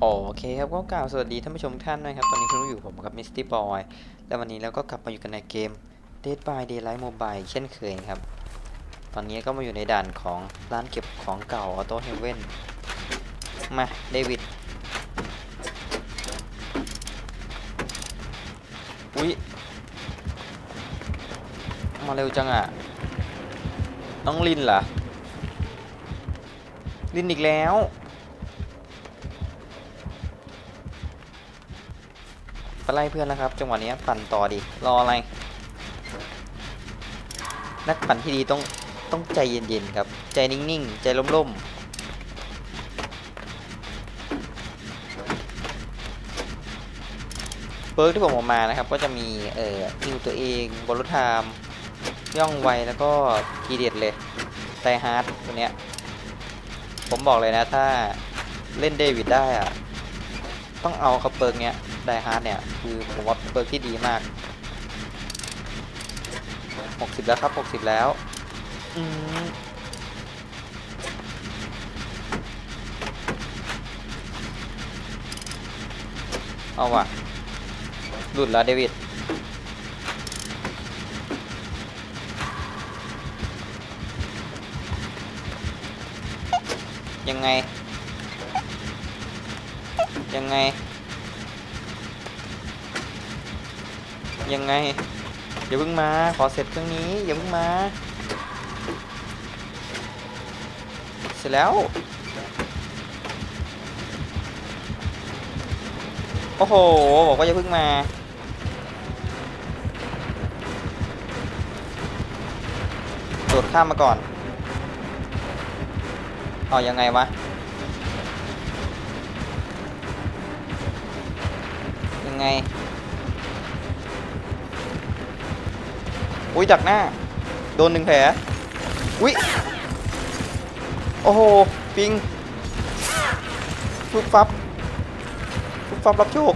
โอเคครับก็กล่าวสวัสดีท่านผู้ชมทุกท่านนะครับ ตอนนี้คุณอยู่ผมกับมิสตี้บอยและวันนี้เราก็กลับมาอยู่กันในเกม Dead by Daylight Mobile เช่นเคยครับ ตอนนี้ก็มาอยู่ในด่านของร้านเก็บของเก่า Auto Heaven มาเดวิดอุ๊ยมาเร็วจังอะน้องลินเหรอลินอีกแล้ว ไปไล่เพื่อนแล้วครับ จังหวะนี้ปั่นต่อดิรออะไร นักปั่นที่ดีต้องต้องใจเย็นๆครับ ใจนิ่งๆ ใจล่มๆเบิร์กที่ผมออกมานะครับก็จะมีเอ่อฮิวตัวเองบอลลูนไทม์ย่องไวแล้วก็ทีเด็ดเลยไตฮาร์ดตัวเนี้ยผมบอกเลยนะถ้าเล่นเดวิดได้อะ ต้องเอาเขาเปิร์กเนี้ยไดฮาร์ดเนี่ยคือผมว่าเปิร์กที่ดีมาก 60 แล้วครับ 60 แล้วอืมเอาว่ะหลุดแล้วเดวิดยังไง ยังไง ยังไงอย่าเพิ่งมา ขอเสร็จเครื่องนี้อย่าเพิ่งมา เสร็จแล้ว โอ้โห บอกว่าอย่าเพิ่งมาโดดข้ามมาก่อน เอายังไงวะ ไง อุ้ยดักหน้า โดนหนึ่งแผล อุ้ย โอ้โห ปิงฟุบฟับฟุบฟับรับโชค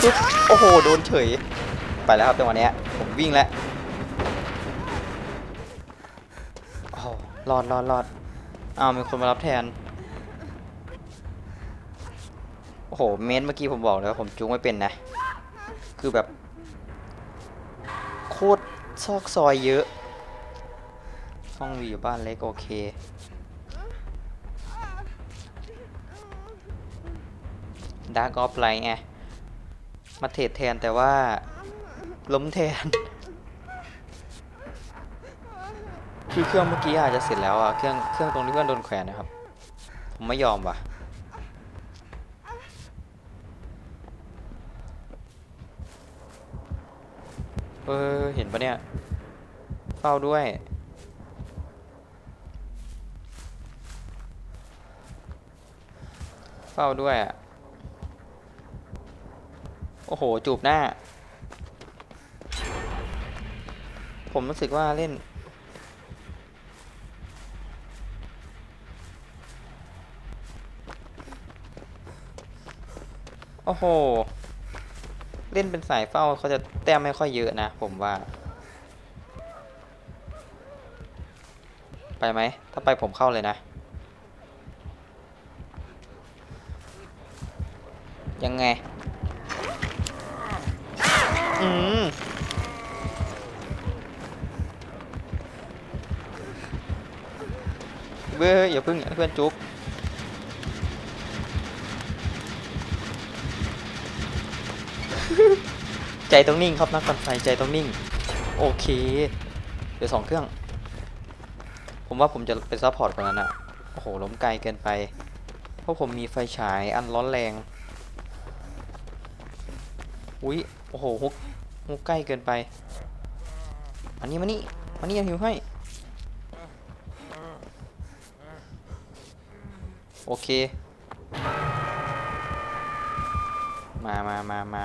ฟุบโอ้โห โดนเฉย ไปแล้วครับจังหวะนี้ผมวิ่งแล้วโอ้โหรอดรอดรอดอ้าวมีคนมารับแทน โอ้โห เมนเมื่อกี้ผมบอกเลยว่าผมจูงไม่เป็นนะ คือแบบ โคตรซอกซอยเยอะ ห้องวีอยู่บ้านเล็กโอเค ดาร์กออฟไลท์ไง มาเทรดแทนแต่ว่า ล้มแทน คือเครื่องเมื่อกี้อาจจะเสร็จแล้วอะเครื่องเครื่องตรงที่เพื่อนโดนแขวนนะครับ ผมไม่ยอมว่ะ เออเห็นปะเนี่ย เฝ้าด้วย เฝ้าด้วยอะ โอ้โห จูบหน้า ผมรู้สึกว่าเล่นโอ้โห ล่นเป็นสายเฝ้าเขาจะแต้มไม่ค่อยเยอะนะ ผมว่า ไปไหม ถ้าไปผมเข้าเลยนะ ยังไง อืมเบ้ยอย่าพึ่งอย่าเพื่อนจุ๊ก ใจต้องนิ่งครับนักปั่นไฟใจต้องนิ่ง โอเค เดี๋ยวสองเครื่อง ผมว่าผมจะเป็นซัพพอร์ตคนนั้นอะโอ้โหล้มไกลเกินไป เพราะผมมีไฟฉายอันร้อนแรง อุ๊ยโอ้โหฮุกฮุกใกล้เกินไป อันนี้มานี่มานี่ยังหิวให้โอเค มามามามา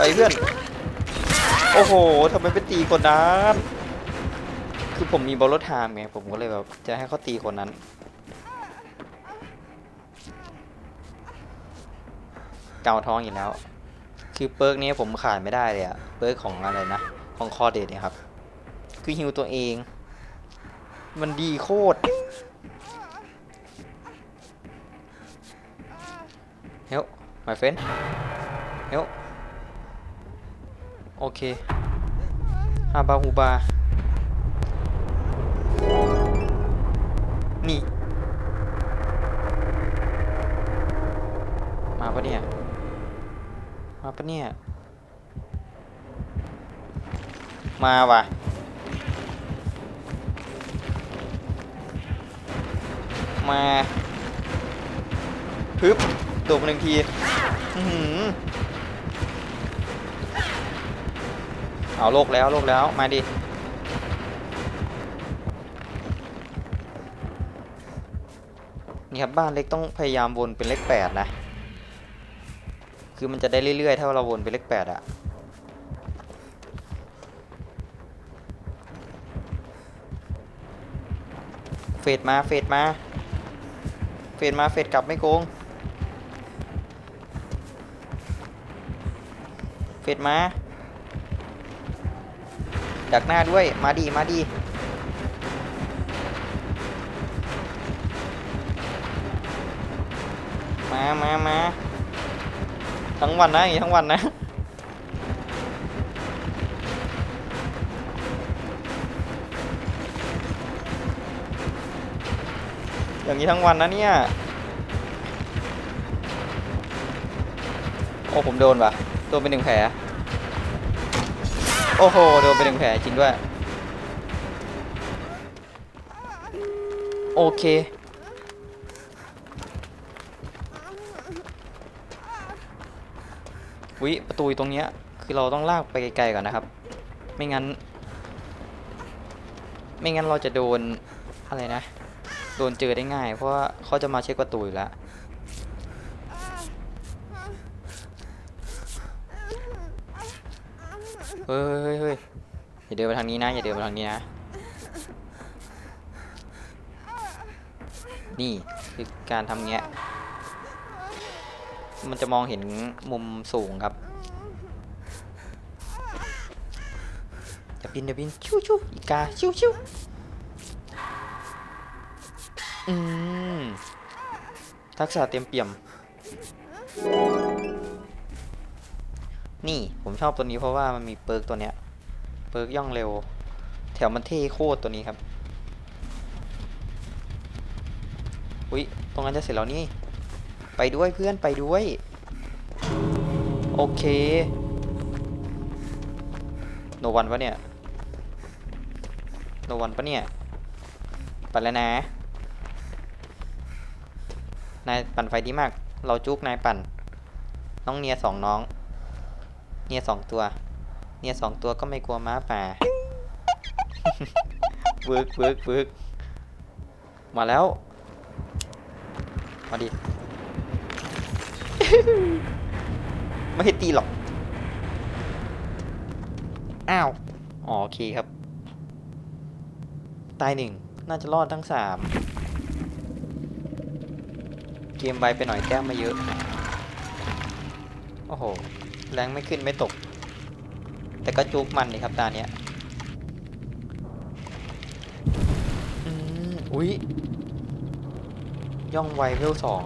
ไปเพื่อน โอ้โหทำไมไปตีคนนั้นคือผมมีบอลรถไทม์ไงผมก็เลยแบบจะให้เขาตีคนนั้น เกาท้องอยู่แล้ว คือเปิร์กนี้ผมขาดไม่ได้เลยอะเปิร์กของอะไรนะ ของคอเดทเนี่ยครับ คือฮิวตัวเอง มันดีโคตรเฮล my friend เฮล โอเคฮาบาฮูบา นี่ มาปะเนี่ย มาปะเนี่ย มาว่ะมาฮึบโดดมาหนึ่งที อื้อหือ เอาโลกแล้วโลกแล้วมาดินี่ครับบ้านเล็กต้องพยายามวนเป็นเลขแปดนะ คือมันจะได้เรื่อยๆ ถ้าเราวนเป็นเลขแปดอะเฟดมาเฟดมาเฟดมาเฟดกลับไม่โกงเฟดมา ดักหน้าด้วย มาดีมาดีมามามาทั้งวันนะอย่างนี้ทั้งวันนะอย่างนี้ทั้งวันนะเนี่ย โอ้ ผมโดนว่ะโดนไปหนึ่งแผล โอ้โห โดนไปหนึ่งแผลจริงด้วย โอเค วิประตูอยู่ตรงเนี้ย คือเราต้องลากไปไกลๆก่อนนะครับ ไม่งั้น ไม่งั้นเราจะโดนอะไรนะ โดนเจอได้ง่าย เพราะว่าเขาจะมาเช็คประตูอยู่แล้ว เฮ้ยเฮ้ยเฮ้ยอย่าเดินไปทางนี้นะ อย่าเดินไปทางนี้นะ นี่คือการทำเงี้ย มันจะมองเห็นมุมสูงครับ อย่าบินอย่าบิน ชิวชิวอีกา ชิวชิวอืม ทักษะเต็มเปี่ยม นี่ผมชอบตัวนี้เพราะว่ามันมีเปิร์กตัวเนี้ย เปิร์กย่องเร็ว แถวมันเท่โคตรตัวนี้ครับ อุ้ยตรงนั้นจะเสร็จแล้วนี่ ไปด้วยเพื่อนไปด้วย โอเค โนวันปะเนี่ย โนวันปะเนี่ย ไปแล้วนะ นายปั่นไฟดีมาก เราจุกนายปั่น น้องเนียสองน้อง เนี่ยสองตัว เนี่ยสองตัวก็ไม่กลัวม้าป่าเวิร์กเวิร์กเวิร์กมาแล้ว มาดิ ไม่ให้ตีหรอก อ้าวอ๋อโอเคครับ ตายหนึ่ง น่าจะรอดทั้งสาม เกมไวไปหน่อยแก้มมาเยอะ โอ้โห แรงไม่ขึ้นไม่ตก แต่ก็จุกมันนี่ครับตาเนี้ยอืมอุ๊ยย่องไวเวลสอง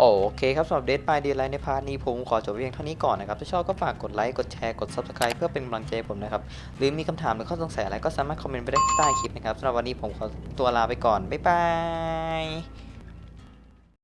โอเคครับสำหรับเดท y เด y ไลน์ในพาร์ทนี้ผมขอจบเพียงเท่านี้ก่อนนะครับถ้าชอบก็ฝากกดไลค์ กดแชร์ กด Subscribe เพื่อเป็นกำลังใจผมนะครับ หรือมีคำถามหรือข้อสงสัยอะไรก็สามารถคอมเมนต์ไปได้ใต้คลิปนะครับสำหรับวันนี้ผมขอตัวลาไปก่อน บ๊ายบาย